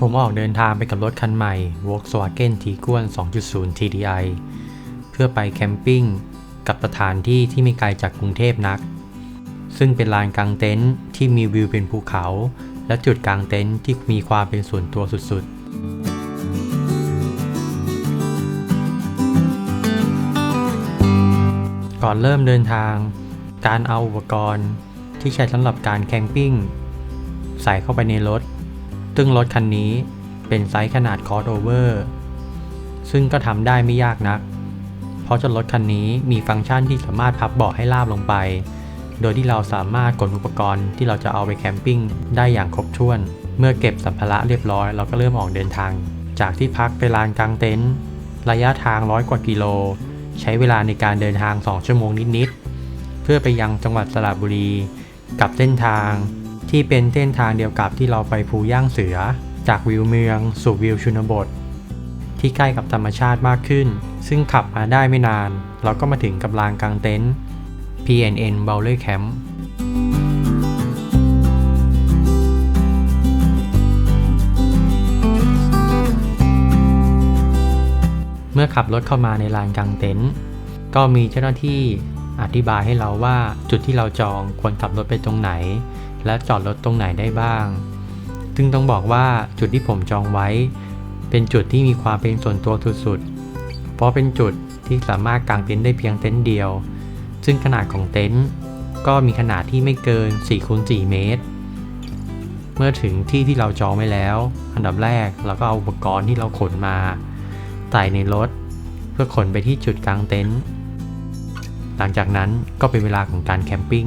ผมออกเดินทางไปกับรถคันใหม่ Volkswagen Tiguan 2.0 TDI เพื่อไปแคมปิ้งกับสถานที่ที่ไม่ไกลจากกรุงเทพนัก ซึ่งเป็นลานกลางเต็นท์ที่มีวิวเป็นภูเขา และจุดกลางเต็นท์ที่มีความเป็นส่วนตัวสุดๆก่อนเริ่มเดินทาง การเอาอุปกรณ์ที่ใช้สำหรับการแคมปิ้ง ใส่เข้าไปในรถ ซึ่งรถคันนี้เป็นไซส์ขนาด crossover ซึ่งก็ทำได้ไม่ยากนัก เพราะจนรถคันนี้มีฟังก์ชันที่สามารถพับเบาะให้ราบลงไป โดยที่เราสามารถกดอุปกรณ์ที่เราจะเอาไปแคมปิ้งได้อย่างครบถ้วน เมื่อเก็บสัมภาระเรียบร้อย เราก็เริ่มออกเดินทาง จากที่พักไปลานกลางเต็นท์ระยะทางร้อยกว่ากิโล ใช้เวลาในการเดินทาง 2 ชั่วโมงนิดๆเพื่อไปยังจังหวัดสระบุรี กับเส้นทาง ที่เป็นเส้นทางเดียวกับที่เราไปภูย่างเสือ จากวิวเมือง สู่วิวชนบท ที่ใกล้กับธรรมชาติมากขึ้น ซึ่งขับมาได้ไม่นาน เราก็มาถึงกับลานกลางเต็นท์ PNN b o w l e r Camp เมื่อขับรถเข้ามาในลานกลางเต็นท์ก็มีเจ้าหน้าที่อธิบายให้เราว่าจุดที่เราจองควรขับรถไปตรงไหน และจอดรถตรงไหนได้บ้าง ซึ่งต้องบอกว่าจุดที่ผมจองไว้ เป็นจุดที่มีความเป็นส่วนตัวสุดๆ เพราะเป็นจุดที่สามารถกางเต็นท์ได้เพียงเต็นท์เดียว ซึ่งขนาดของเต็นท์ก็มีขนาดที่ไม่เกิน4คูณ4เมตร เมื่อถึงที่ที่เราจองไว้แล้ว อันดับแรกเราก็เอาอุปกรณ์ที่เราขนมาใส่ในรถ เพื่อขนไปที่จุดกลางเต็นท์ หลังจากนั้นก็เป็นเวลาของการแคมปิ้ง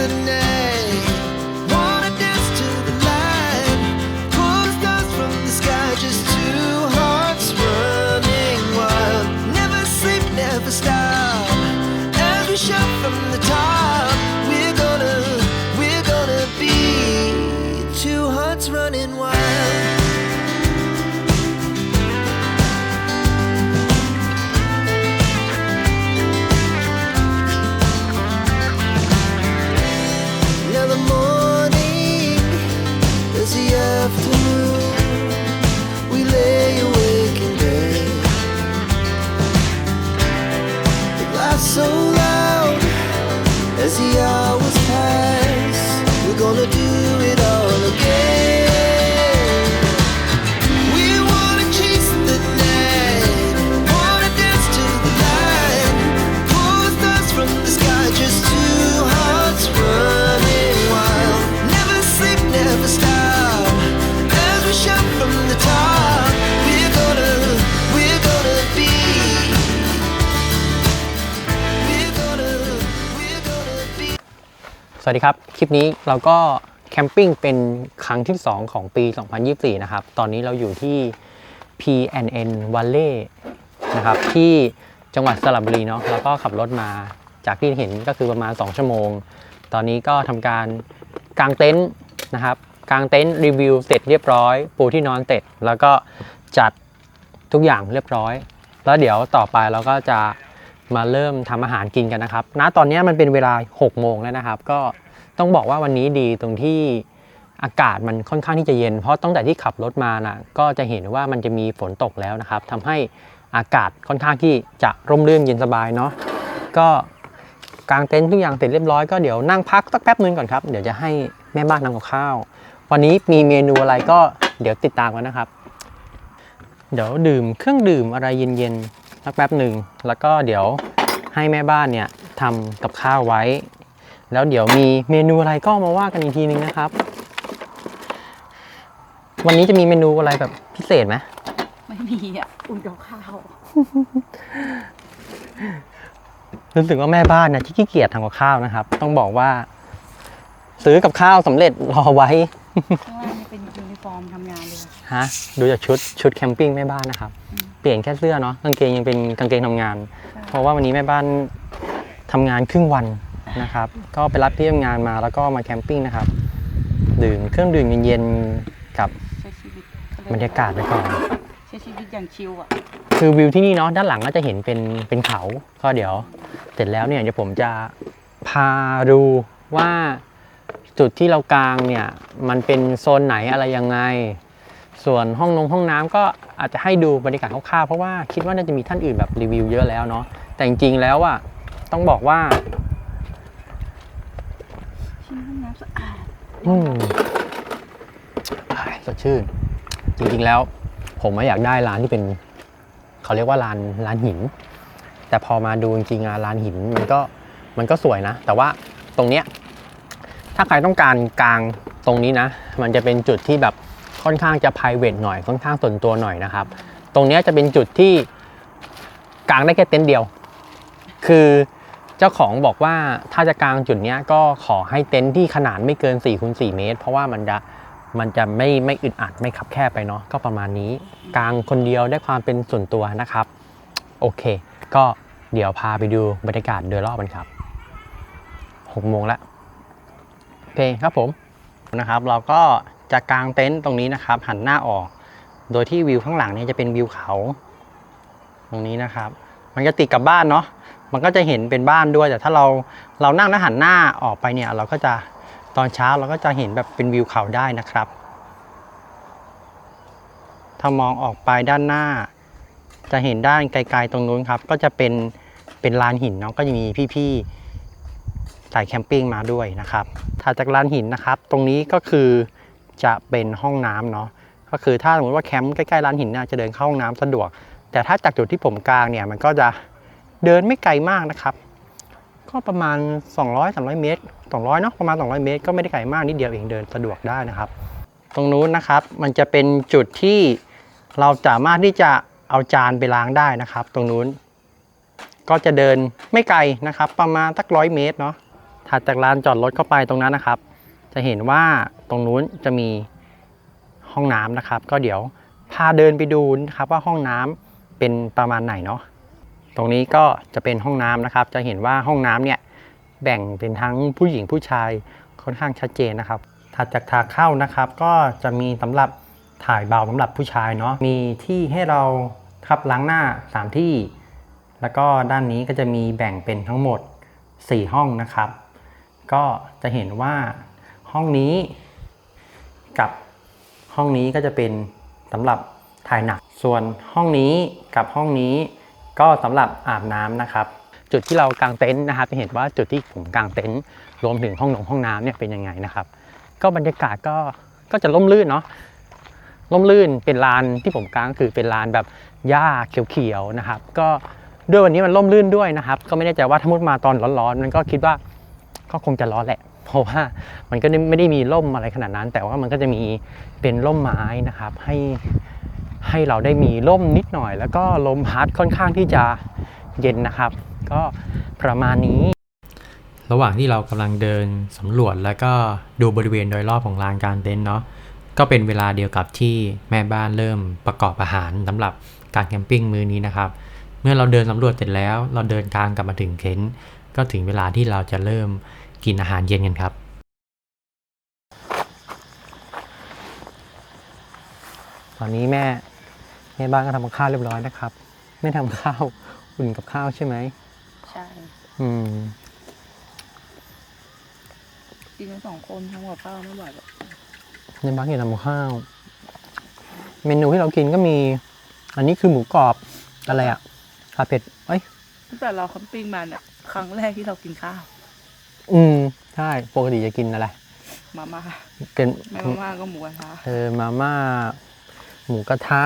The night, วัสดีครับ คลิปนี้เราก็แคมปิ้งเป็นครั้งที่ 2 ของปี 2024 นะครับ ตอนนี้เราอยู่ที่ PNN Valley นะครับ ที่จังหวัดสระบุรีเนาะแล้วก็ขับรถมาจากที่เห็นก็คือประมาณ 2 ชั่วโมง ตอนนี้ก็ทำการกางเต็นท์นะครับกางเต็นท์รีวิวเสร็จเรียบร้อย ปูที่นอนเสร็จ แล้วก็จัดทุกอย่างเรียบร้อย แล้วเดี๋ยวต่อไปเราก็จะ มาเริ่มทำอาหารกินกันนะครับ ณ ตอนนี้มันเป็นเวลา 6 โมงแล้วนะครับ ก็ต้องบอกว่าวันนี้ดีตรงที่อากาศมันค่อนข้างที่จะเย็น เพราะตั้งแต่ที่ขับรถมานะก็จะเห็นว่ามันจะมีฝนตกแล้วนะครับทำให้อากาศค่อนข้างที่จะร่มรื่นเย็นสบายเนาะ ก็กางเต็นท์ทุกอย่างเสร็จเรียบร้อยก็เดี๋ยวนั่งพักสักแป๊บนึงก่อนครับ เดี๋ยวจะให้แม่บ้านทำกับข้าว วันนี้มีเมนูอะไรก็เดี๋ยวติดตามกันนะครับ เดี๋ยวดื่มเครื่องดื่มอะไรเย็นๆ สักแป๊บหนึ่งแล้วก็เดี๋ยวให้แม่บ้านเนี่ยทำกับข้าวไว้ แล้วเดี๋ยวมีเมนูอะไรก็มาว่ากันอีกทีนึงนะครับ วันนี้จะมีเมนูอะไรแบบพิเศษไหมไม่มีอะอุ่นกับข้าวรู้สึกว่าแม่บ้านนะที่ขี้เกียจทำกับข้าวนะครับ ต้องบอกว่า ซื้อกับข้าวสำเร็จรอไว้ข้างล่างนี่เป็นยูนิฟอร์มทำงานเลย ฮะดูจากชุดชุดแคมปิ้งแม่บ้านนะครับ เปลี่ยนแค่เสื้อเนาะกางเกงยังเป็นกางเกงทำงาน เพราะว่าวันนี้แม่บ้านทำงานครึ่งวันนะครับ ก็ไปรับที่ทำงานมาแล้วก็มาแคมปิ้งนะครับ ดื่มเครื่องดื่มเย็นๆกับใช้ชีวิตบรรยากาศไปก่อนใช้ชีวิตอย่างชิลอะคือวิวที่นี่เนาะด้านหลังก็จะเห็นเป็นเป็นเขาก็เดี๋ยว เสร็จแล้วเนี่ยเดี๋ยวผมจะพาดูว่าจุดที่เรากางเนี่ยมันเป็นโซนไหนอะไรยังไง ส่วนห้องนงห้องน้ำก็อาจจะให้ดูบรรยากาศคร่าวๆเพราะว่าคิดว่าน่าจะมีท่านอื่นแบบรีวิวเยอะแล้วเนาะแต่จริงๆแล้วอะต้องบอกว่าชิ้นห้องน้ำสะอาดอืมสดชื่น จริงๆแล้ว ผมอะอยากได้ร้านที่เป็นเขาเรียกว่าร้านร้านหิน แต่พอมาดูจริงๆอะร้านหินมันก็มันก็สวยนะ แต่ว่าตรงเนี้ยถ้าใครต้องการกลางตรงนี้นะ มันจะเป็นจุดที่แบบ ค่อนข้างจะ p r i v a t หน่อยค่อนข้างส่วนตัวหน่อยนะครับ ตรงนี้จะเป็นจุดที่กางได้แค่เต็นท์เดียว คือเจ้าของบอกว่าถ้าจะกางจุดนี้ก็ขอให้เต็นท์ที่ขนาดไม่เกิน4คูณ4เมตร เพราะว่ามันจะมันจะไม่ไม่อึดอัดไม่ขับแคบไปเนาะก็ประมาณนี้ กางคนเดียวได้ความเป็นส่วนตัวนะครับ โอเค ก็เดี๋ยวพาไปดูบรรยากาศโดยรอบกันครับ6โมงแล้วโอเคครับผมนะครับ เราก็ จะกางเต็นท์ตรงนี้นะครับ หันหน้าออก โดยที่วิวข้างหลังเนี่ยจะเป็นวิวเขา ตรงนี้นะครับ มันจะติดกับบ้านเนาะมันก็จะเห็นเป็นบ้านด้วย แต่ถ้าเราเรานั่งแล้วหันหน้าออกไปเนี่ย เราก็จะตอนเช้าเราก็จะเห็นแบบเป็นวิวเขาได้นะครับ ถ้ามองออกไปด้านหน้า จะเห็นด้านไกลๆตรงนู้นครับ ก็จะเป็นเป็นลานหินเนาะก็จะมีพี่ๆสายแคมปิ้งมาด้วยนะครับ ถัดจากลานหินนะครับ ตรงนี้ก็คือ จะเป็นห้องน้ำเนาะก็คือถ้าสมมติว่าแคมป์ใกล้ๆลานหินเนี่ยจะเดินเข้าห้องน้ำสะดวก แต่ถ้าจากจุดที่ผมกลางเนี่ยมันก็จะเดินไม่ไกลมากนะครับ ก็ประมาณ 200 300 เมตร 200เนาะประมาณ 200 เมตร ก็ไม่ได้ไกลมากนิดเดียวเองเดินสะดวกได้นะครับ ตรงนู้นนะครับมันจะเป็นจุดที่เราสามารถที่จะเอาจานไปล้างได้นะครับ ตรงนู้น ก็จะเดินไม่ไกลนะครับ ประมาณสักร้อยเมตรเนาะถัดจากลานจอดรถเข้าไปตรงนั้นนะครับ จะเห็นว่าตรงนู้นจะมีห้องน้ำนะครับ ก็เดี๋ยวพาเดินไปดูนะครับว่าห้องน้ำเป็นประมาณไหนเนาะตรงนี้ก็จะเป็นห้องน้ำนะครับ จะเห็นว่าห้องน้ำเนี่ยแบ่งเป็นทั้งผู้หญิงผู้ชายค่อนข้างชัดเจนนะครับ ถัดจากทางเข้านะครับ ก็จะมีสำหรับถ่ายเบาสำหรับผู้ชายเนาะ มีที่ให้เราขับล้างหน้า 3 ที่ แล้วก็ด้านนี้ก็จะมีแบ่งเป็นทั้งหมด 4 ห้องนะครับ ก็จะเห็นว่า ห้องนี้ กับห้องนี้ก็จะเป็นสำหรับถ่ายหนัก ส่วนห้องนี้กับห้องนี้ก็สำหรับอาบน้ำนะครับ จุดที่เรากางเต็นท์นะครับจะเห็นว่าจุดที่ผมกางเต็นท์รวมถึงห้องนงห้องน้ำเนี่ยเป็นยังไงนะครับ ก็บรรยากาศก็ก็จะร่มรื่นเนาะร่มรื่นเป็นลานที่ผมกางคือเป็นลานแบบหญ้าเขียวๆนะครับ ก็ด้วยวันนี้มันร่มรื่นด้วยนะครับ ก็ไม่แน่ใจว่าถ้ามุดมาตอนร้อนๆมันก็คิดว่าก็คงจะร้อนแหละ เพราะว่ามันก็ไม่ได้มีร่มอะไรขนาดนั้น แต่ว่ามันก็จะมีเป็นร่มไม้นะครับให้ให้เราได้มีร่มนิดหน่อย แล้วก็ลมพัดค่อนข้างที่จะเย็นนะครับ ก็ประมาณนี้ ระหว่างที่เรากำลังเดินสำรวจแล้วก็ดูบริเวณโดยรอบของลานกลารเต็นท์เนาะก็เป็นเวลาเดียวกับที่แม่บ้านเริ่มประกอบอาหารสำหรับการแคมปิ้งมื้อนี้นะครับ เมื่อเราเดินสำรวจเสร็จแล้ว เราเดินกลางกลับมาถึงเค็นท์ก็ถึงเวลาที่เราจะเริ่ม กินอาหารเย็นกันครับ ตอนนี้แม่แม่บ้านก็ทำกับข้าวเรียบร้อยนะครับไม่ทำข้าวอุ่นกับข้าวใช่ไหมใช่อืมกินกันสองคนทำกับข้าวไม่ไหวหรอกแม่บ้านอยากทำกับข้าว เมนูที่เรากินก็มี อันนี้คือหมูกรอบอะไรอะผัดเผ็ดเอ้ยตั้งแต่เราแคมปิ้งมาเนี่ยครั้งแรกที่เรากินข้าว อืมใช่ปกติจะกินอะไรมาม่ากินไม่มาม่าก็หมูกระทะเออมาม่าหมูกระทะ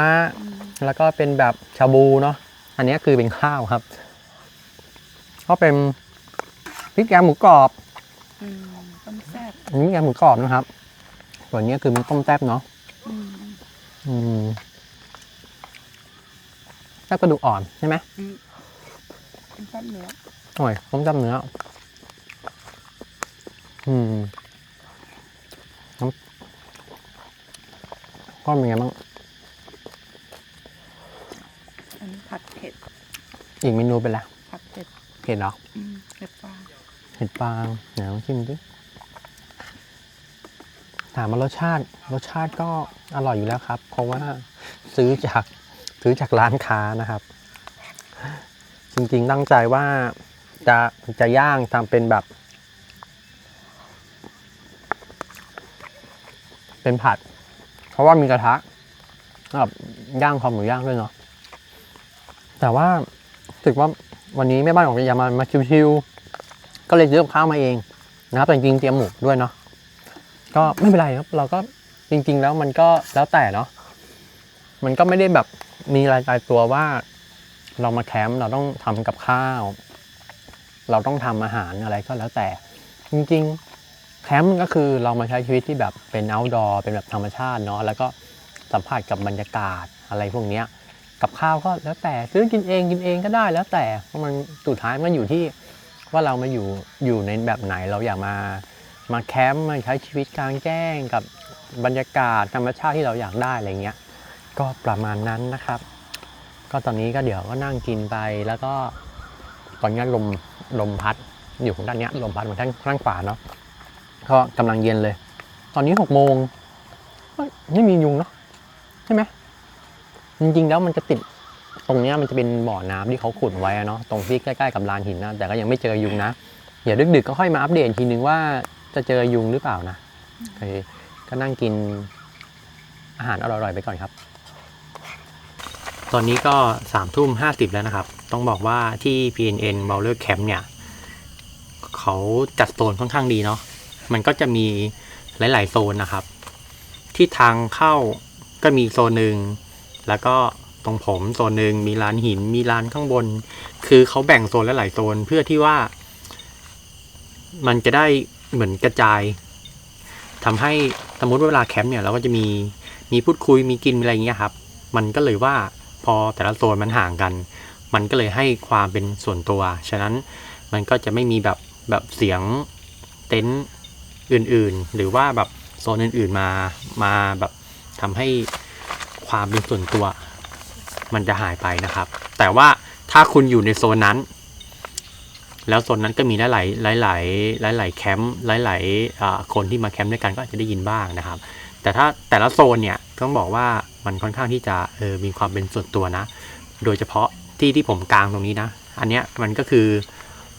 แล้วก็เป็นแบบชาบูเนาะอันนี้คือเป็นข้าวครับ ก็เป็นพริกแกงหมูกรอบอืมต้มแซ่บอันนี้แกงหมูกรอบนะครับส่วนนี้คือมันต้มแซ่บเนาะอืมอืมแซ่บกระดูกอ่อนใช่ไหมอืมต้มแซ่บเนื้ออร่อยต้มแซ่บเนื้อ อืมน้ำก็เป็นไงบ้างอันนี้ผัดเผ็ด อีกเมนูเป็นอะไรผัดเผ็ดเผ็ดเหรออืมเผ็ดปลาเห็ดฟางไหนลองชิมดิถามว่ารสชาติ รสชาติก็อร่อยอยู่แล้วครับ เพราะว่าซื้อจากซื้อจากร้านค้านะครับ จริงๆตั้งใจว่าจะจะย่างทำเป็นแบบ เป็นผัด เพราะว่ามีกระทะแบบย่างคอหมูย่างด้วยเนาะแต่ว่ารู้สึกว่าวันนี้แม่บ้านของยามามาชิวๆก็เลยซื้อกับข้าวมาเองนะครับแต่จริงๆเตรียมหมูด้วยเนาะก็ไม่เป็นไรครับ เราก็จริง ๆ แล้วมันก็แล้วแต่เนาะมันก็ไม่ได้แบบมีรายตายตัวว่าเรามาแคมป์เราต้องทำกับข้าว เราต้องทำอาหารอะไรก็แล้วแต่ จริง ๆ แคมป์ก็คือเรามาใช้ชีวิตที่แบบเป็น outdoor เป็นแบบธรรมชาติเนาะแล้วก็สัมผัสกับบรรยากาศอะไรพวกเนี้ยกับข้าวก็แล้วแต่ซื้อกินเองกินเองก็ได้แล้วแต่เพราะมันสุดท้ายมันอยู่ที่ว่าเรามาอยู่อยู่ในแบบไหนเราอยากมามาแคมป์มาใช้ชีวิตกลางแจ้งกับบรรยากาศธรรมชาติที่เราอยากได้อะไรเงี้ยก็ประมาณนั้นนะครับ ก็ตอนนี้ก็เดี๋ยวก็นั่งกินไปแล้วก็ตอนนี้ลมลมพัดอยู่ของด้านนี้ลมพัดมาทางข้างขวาเนาะ ก็กำลังเย็นเลย ตอนนี้หกโมงไม่มียุงเนาะใช่ไหมจริงๆแล้วมันจะติดตรงนี้มันจะเป็นบ่อน้ำที่เขาขุดไว้อะเนาะตรงที่ใกล้ๆกับลานหินนะแต่ก็ยังไม่เจอยุงนะเดี๋ยวดึกๆก็ค่อยมาอัปเดตอีกทีนึงว่าจะเจอยุงหรือเปล่านะโอเคก็นั่งกินอาหารอร่อยๆไปก่อนครับ ตอนนี้ก็สามทุ่มห้าสิบแล้วนะครับ ต้องบอกว่าที่ PNN b o w l e r Camp เนี่ย เขาจัดโซนค่อนข้างดีเนาะ มันก็จะมีหลาย ๆ โซนนะครับ ที่ทางเข้าก็มีโซนหนึ่งแล้วก็ตรงผมโซนหนึ่งมีร้านหินมีร้านข้างบน คือเขาแบ่งโซนหลายๆโซนเพื่อที่ว่า มันจะได้เหมือนกระจายทำให้สมมติเวลาแคมป์เนี่ยเราก็จะมีมีพูดคุยมีกินมีอะไรอย่างเงี้ยครับ มันก็เลยว่าพอแต่ละโซนมันห่างกัน มันก็เลยให้ความเป็นส่วนตัว ฉะนั้นมันก็จะไม่มีแบบแบบเสียงเต็นท์ อื่นๆ หรือว่าแบบโซนอื่นๆมามาแบบทำให้ความเป็นส่วนตัว มันจะหายไปนะครับ แต่ว่าถ้าคุณอยู่ในโซนนั้น แล้วโซนนั้นก็มีหลายหลายหลายหลายๆแคมป์หลายหลายๆคนที่มาแคมป์ด้วยกันก็อาจจะได้ยินบ้างนะครับ แต่ถ้าแต่ละโซนเนี่ยต้องบอกว่ามันค่อนข้างที่จะออมีความเป็นส่วนตัวนะ โดยเฉพาะที่ที่ผมกลางตรงนี้นะ อันเนี้ยมันก็คือ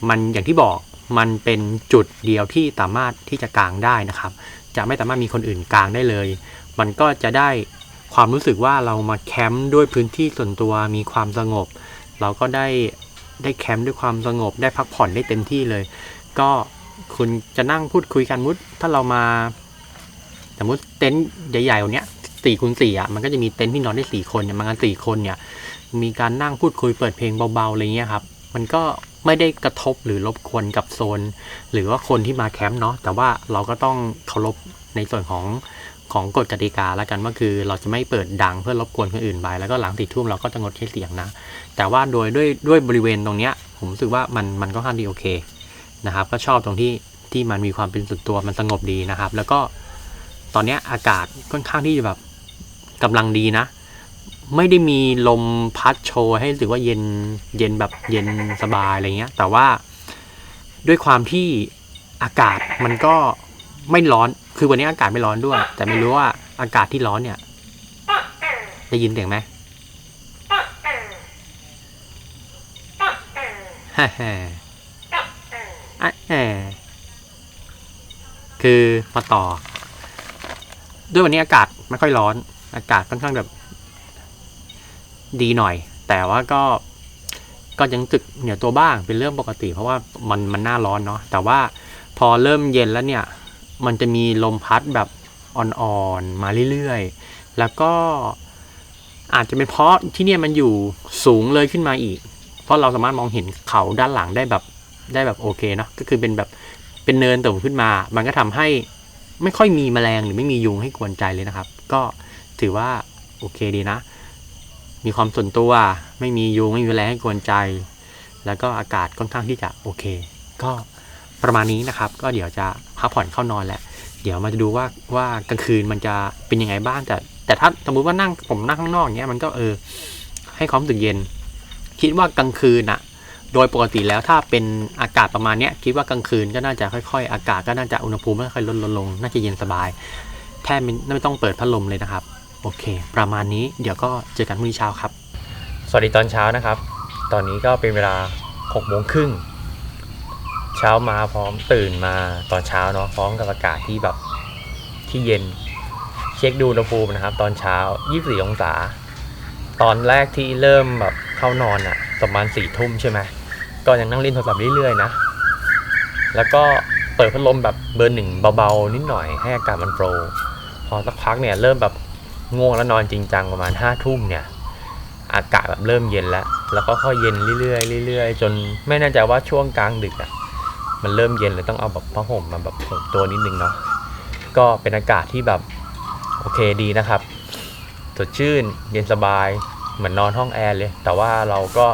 มันอย่างที่บอก มันเป็นจุดเดียวที่สามารถที่จะกางได้นะครับ จะไม่สามารถมีคนอื่นกางได้เลย มันก็จะได้ความรู้สึกว่าเรามาแคมป์ด้วยพื้นที่ส่วนตัวมีความสงบ เราก็ได้ได้แคมป์ด้วยความสงบ ได้พักผ่อนได้เต็มที่เลย ก็คุณจะนั่งพูดคุยกันมุดถ้าเรามาสมมติเต็นท์ใหญ่ๆอย่างเนี้ยสี่คูณสี่อะมันก็จะมีเต็นท์ที่นอนได้สี่คนเนี่ยมันกันสี่คนเนี่ยมีการนั่งพูดคุยเปิดเพลงเบาๆอะไรเงี้ยครับ มันก็ ไม่ได้กระทบหรือรบกวนกับโซน หรือว่าคนที่มาแคมป์เนาะแต่ว่าเราก็ต้องเคารพในส่วนของของกฎกติกาแล้วกันว่าคือเราจะไม่เปิดดังเพื่อรบกวนคนอื่นไปแล้วก็หลังสี่ทุ่มเราก็จะงดใช้เสียงนะ แต่ว่าโดยด้วยด้วยบริเวณตรงเนี้ยผมรู้สึกว่ามันมันก็ค่อนข้างดีโอเคนะครับก็ชอบตรงที่ที่มันมีความเป็นส่วนตัวมันสงบดีนะครับ แล้วก็ตอนเนี้ยอากาศค่อนข้างที่จะแบบกำลังดีนะ ไม่ได้มีลมพัดโชยให้รู้สึกว่าเย็นเย็นแบบเย็นสบายอะไรเงี้ย แต่ว่าด้วยความที่อากาศมันก็ไม่ร้อน คือวันนี้อากาศไม่ร้อนด้วย แต่ไม่รู้ว่าอากาศที่ร้อนเนี่ย ได้ยินเสียงไหมฮ่าฮ่าอะคือมาต่อ ด้วยวันนี้อากาศไม่ค่อยร้อน อากาศค่อนข้างแบบ ดีหน่อย แต่ว่าก็ก็ยังตึกเหนียวตัวบ้างเป็นเรื่องปกติ เพราะว่ามันมันหน้าร้อนเนาะแต่ว่าพอเริ่มเย็นแล้วเนี่ย มันจะมีลมพัดแบบอ่อนๆมาเรื่อยๆ แล้วก็อาจจะเป็นเพราะที่เนี่ยมันอยู่สูงเลยขึ้นมาอีก เพราะเราสามารถมองเห็นเขาด้านหลังได้แบบได้แบบโอเคเนาะก็คือเป็นแบบเป็นเนินต่ำขึ้นมา มันก็ทำให้ไม่ค่อยมีแมลงหรือไม่มียุงให้กวนใจเลยนะครับ ก็ถือว่าโอเคดีนะ มีความส่วนตัว ไม่มียุงไม่มีแมลงให้กวนใจ แล้วก็อากาศค่อนข้างที่จะโอเค ก็ประมาณนี้นะครับ ก็เดี๋ยวจะพักผ่อนเข้านอนแล้วเดี๋ยวมาจะดูว่าว่ากลางคืนมันจะเป็นยังไงบ้างแต่แต่ถ้าสมมุติว่านั่งผมนั่งข้างนอกเงี้ยมันก็เออ ให้ความรู้สึกเย็น คิดว่ากลางคืนอะโดยปกติแล้วถ้าเป็นอากาศประมาณเนี้ยคิดว่ากลางคืนก็น่าจะค่อยๆ อากาศก็น่าจะอุณหภูมิไม่ค่อยลดลง น่าจะเย็นสบาย แทบไม่ต้องเปิดพัดลมเลยนะครับ โอเค ประมาณนี้เดี๋ยวก็เจอกันพรุ่งนี้เช้าครับ สวัสดีตอนเช้านะครับ ตอนนี้ก็เป็นเวลา6โมงครึ่งเช้ามาพร้อมตื่นมาตอนเช้าเนาะพร้อมกับอากาศที่แบบที่เย็น เช็คดูอุณหภูมินะครับ ตอนเช้า 24 องศา ตอนแรกที่เริ่มแบบเข้านอนอะ่ะประมาณสี่ทุ่มใช่ไหมก็ยังนั่งเล่นโทรศัพท์เรื่อยๆนะ แล้วก็เปิดพัดลมแบบเบอร์หนึ่งเบาๆนิดหน่อยให้อากาศมันโปร พอสักพักเนี่ยเริ่มแบบ ง่วงแล้วนอนจริงจังประมาณห้าทุ่มเนี่ย อากาศแบบเริ่มเย็นแล้ว แล้วก็ค่อยเย็นเรื่อยๆเรื่อยๆจนไม่แน่ใจว่าช่วงกลางดึกอะ่ะมันเริ่มเย็นเลยต้องเอาแบบผ้าห่มมาแบบห่มตัวนิดนึงเนาะก็เป็นอากาศที่แบบโอเคดีนะครับสดชื่นเย็นสบายเหมือนนอนห้องแอร์เลย แต่ว่าเราก็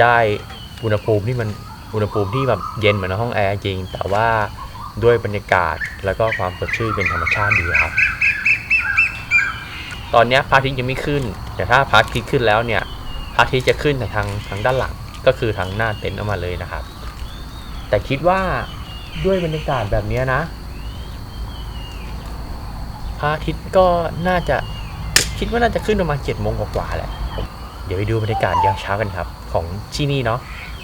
ได้อุณหภูมิที่มันอุณหภูมิที่แบบเย็นเหมือนห้องแอร์จริง แต่ว่าด้วยบรรยากาศแล้วก็ความสดชื่นเป็นธรรมชาติดีครับ ตอนนี้พระอาทิตย์ยังไม่ขึ้น แต่ถ้าพระอาทิตย์ขึ้นแล้วเนี่ยพระอาทิตย์จะขึ้นแต่ทางทางด้านหลังก็คือทางหน้าเต็นท์ออกมาเลยนะครับ แต่คิดว่าด้วยบรรยากาศแบบนี้นะพระอาทิตย์ก็น่าจะคิดว่าน่าจะขึ้นประมาณเจ็ดโมงกว่าๆแหละเดี๋ยวไปดูบรรยากาศยามเช้ากันครับ ของที่นี่เนาะ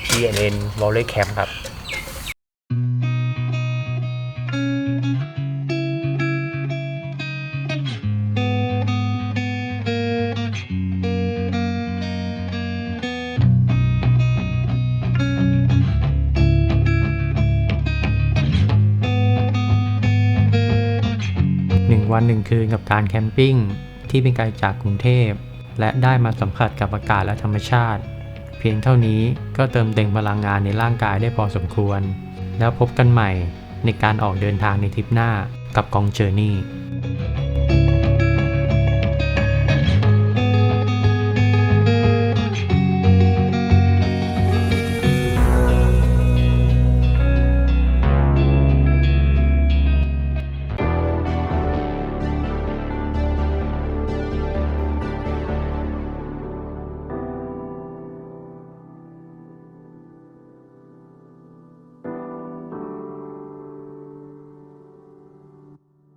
PNN Volley Camp ครับ คืนกับการแคมปิ้งที่เป็นไกลจากกรุงเทพ และได้มาสัมผัสกับอากาศและธรรมชาติ เพียงเท่านี้ก็เติมเต็มพลังงานในร่างกายได้พอสมควร แล้วพบกันใหม่ในการออกเดินทางในทริปหน้ากับกองเจอร์นี่